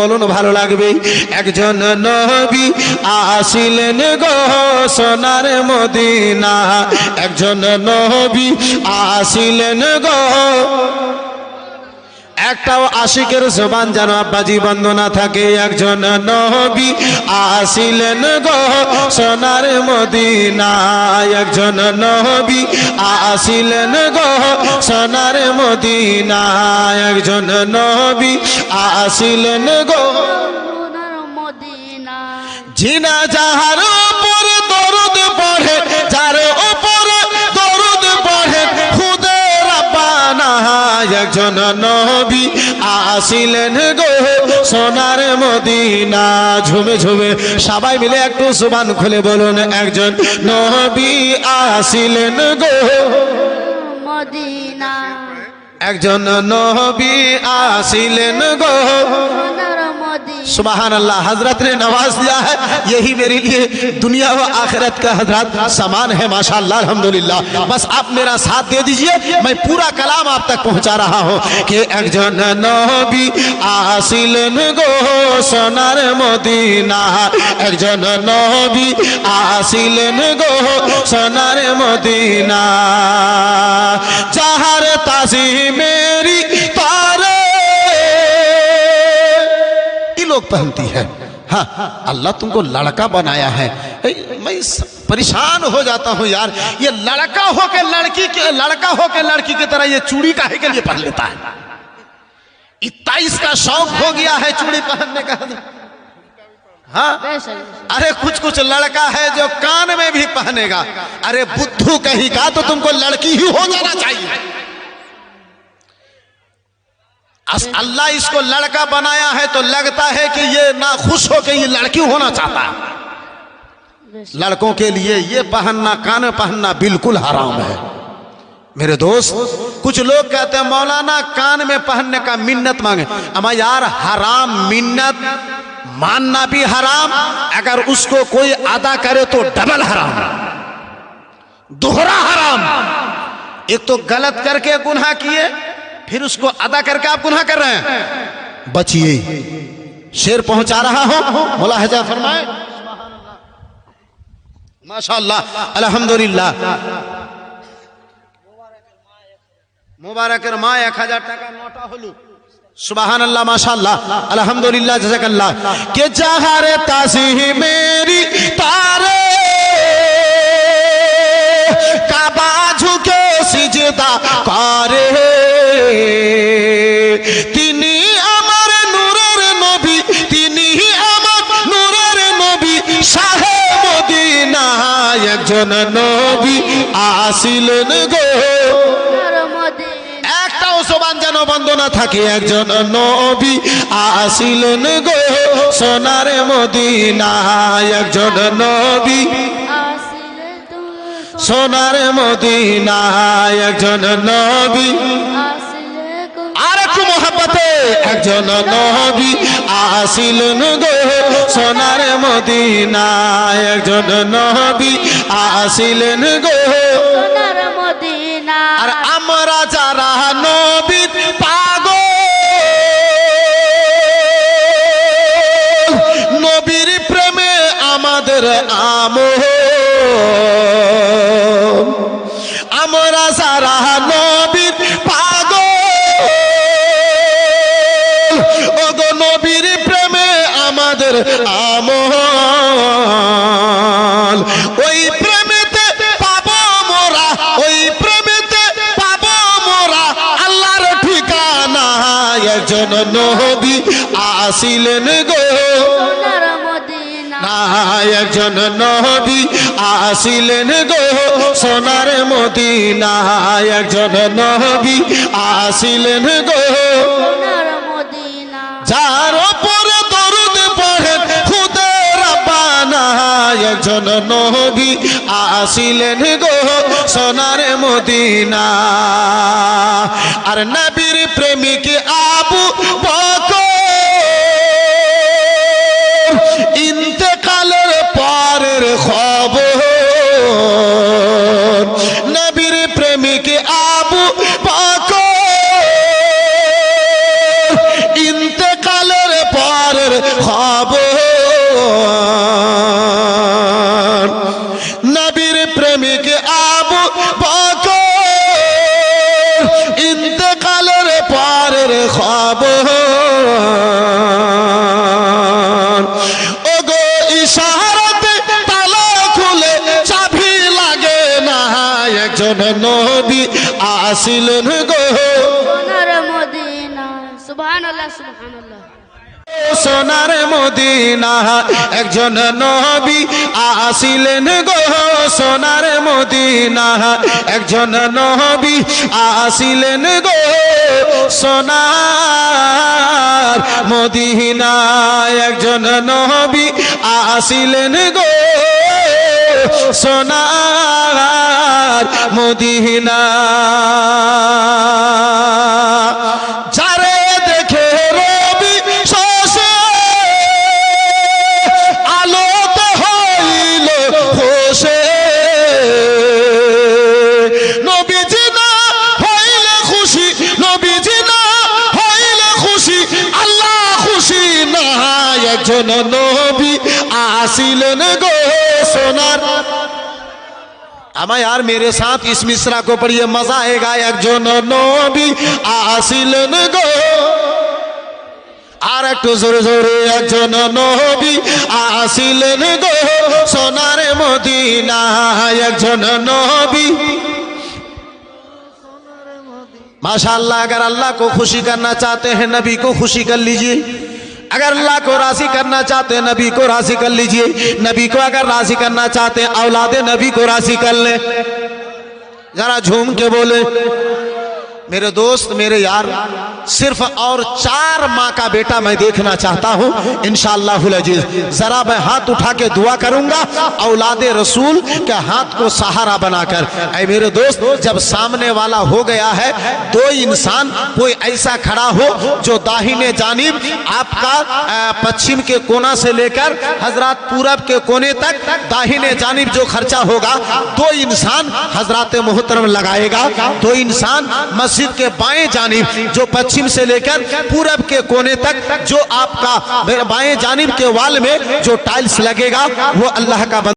বলুন ভালো লাগবে? একজন নবী আসিলেন গো সোনার মদিনা। একজন নবী আসিলেন গো একটাও আশিকের জবান যেন আব্বাজি বন্ধ না থাকে। একজন নবী আসিলেন গো সোনার মদিনা একজন নবী আসিলেন গো সোনার মদিনা একজন নবী আসিলেন গো সোনার মদিনা জিনা যাহার একজন নবী আসিলেন গো সোনার মদিনা। ঝুমে ঝুমে সবাই মিলে একটু সুবান খুলে বলুন একজন নবী আসিলেন গো। মদিনা। একজন নবী আসিলেন গো। سبحان اللہ، حضرت نے نواز دیا ہے، یہی میرے لیے دنیا و آخرت کا حضرت سامان ہے، ماشاءاللہ، الحمدللہ۔ بس آپ میرا ساتھ دے دیجیے، میں پورا کلام آپ تک پہنچا رہا ہوں کہ ایک جن نبی آسلن گو سنر مدینہ۔ ایک جن نبی آسلن گو سنر مدینہ۔ جہر تازی میری پہنتی ہے۔ ہاں اللہ تم کو لڑکا بنایا ہے۔ میں پریشان ہو جاتا ہوں یار۔ یہ لڑکا ہو کے لڑکی کے، لڑکا ہو کے لڑکی کی طرح یہ چوڑی کا ہے کے لیے پہن لیتا ہے۔ اتائیس کا شوق ہو گیا ہے چوڑی پہننے کا۔ ہاں؟ ارے، کچھ کچھ لڑکا ہے جو کان میں بھی پہنے گا ارے، بدھو کہیں گا تو تم کو لڑکی ہی ہو جانا چاہیے۔ اللہ اس کو لڑکا بنایا ہے تو لگتا ہے کہ یہ نہ خوش ہو کے یہ لڑکی ہونا چاہتا ہے۔ لڑکوں کے لیے یہ پہننا کان پہننا بالکل حرام ہے۔ میرے دوست، کچھ لوگ کہتے ہیں، مولانا، کان میں پہننے کا منت مانگے۔ اما یار، حرام منت ماننا بھی حرام، اگر اس کو کوئی ادا کرے تو ڈبل حرام۔ دوہرا حرام۔ ایک تو غلط کر کے گناہ کیے۔ پھر اس کو ادا کر کے آپ گناہ کر رہے ہیں۔ بچیے، شیر پہنچا رہا ہوں ملاحظہ فرمائے۔ ماشاءاللہ، الحمدللہ۔ مبارک رما ایک ہزار ٹکا نوٹا ہلو۔ سبحان اللہ، ماشاءاللہ۔ الحمدللہ، جزاک اللہ۔ کہ جہار تازی میری تارے کا بازو کے سجدہ کارے তিনি আমার নূরের নবী তিনি আমার নূরের নবী শাহে মদিনা একজন নবী আসিলেন গো। একটাও সবান যেন বন্ধ না থাকে একজন নবী আসিলেন গো। সোনার মদিনা একজন নবী সোনার মদিনা একজন নবী একজন নবী আসিলেন গো সোনার মদিনা একজন নবী আসিলেন গো সোনার মদিনা আর আমরা যারা নবীর পাগল নবীর প্রেমে আমাদের আমল। আমাদের আমল। ওই প্রেমেতে পাবো মোরা ওই প্রেমেতে পাবো মোরা। আল্লাহর ঠিকানা একজন নবী আসিলেন গো। একজন নবী আসিলেন গো। সোনার মদিনা একজন নবী আসিলেন গো। একজন নবী আসিলেন গো সোনার মদিনা। আর নবীর প্রেমিক আবু বকর ইন্তেকালের পরের খবর। নবীর প্রেমিক আবু বকর ইন্তেকালের পর খবর। খবর ওগো ইশারাতে তালা খুলে চাবি লাগে না। একজন নবী আসিলেন গো। সুবহানাল্লাহ সুবহানাল্লাহ। সোনার মদিনা একজন নবী আসিলেন গো। সোনার মদিনা একজন নবী আসিলেন গো। সোনার মদিনা একজন নবী আসিলেন গো। সোনার মদিনা একজন নবী আসিলেন গো সোনার اما یار، میرے ساتھ اس مصرہ کو پڑھئے مزا ہے گا۔ ایک جو نبی آسلن گو۔ আর একটু জোরে জোরে একজন নবী আসিলেন গো সোনার মদিনা একজন নবী ماشاءاللہ، اگر اللہ کو خوشی کرنا چاہتے ہیں، نبی کو خوشی کر لیجیے۔ اگر اللہ کو راضی کرنا چاہتے ہیں، نبی کو راضی کر لیجیے۔ نبی کو اگر راضی کرنا چاہتے ہیں، اولاد نبی کو راضی کر لیں۔ ذرا جھوم کے بولے۔ میرے دوست، میرے یار صرف اور چار ماں کا بیٹا میں دیکھنا چاہتا ہوں۔ انشاءاللہ العزیز، ذرا میں ہاتھ اٹھا کے دعا کروں گا، اولاد رسول کے ہاتھ کو سہارا بنا کر۔ اے میرے دوست، جب سامنے والا ہو گیا ہے، دو انسان، کوئی ایسا کھڑا ہو جو داہینے جانب آپ کا پچھم کے کونا سے لے کر حضرات پورب کے کونے تک داہینے جانب جو خرچہ ہوگا، دو انسان حضرات محترم لگائے گا۔ دو انسان مسجد کے بائیں جانب جو پچھم پچھم سے لے کر پورب کے کونے تک جو آپ کا بائیں جانب کے وال میں جو ٹائلز لگے گا، وہ اللہ کا بند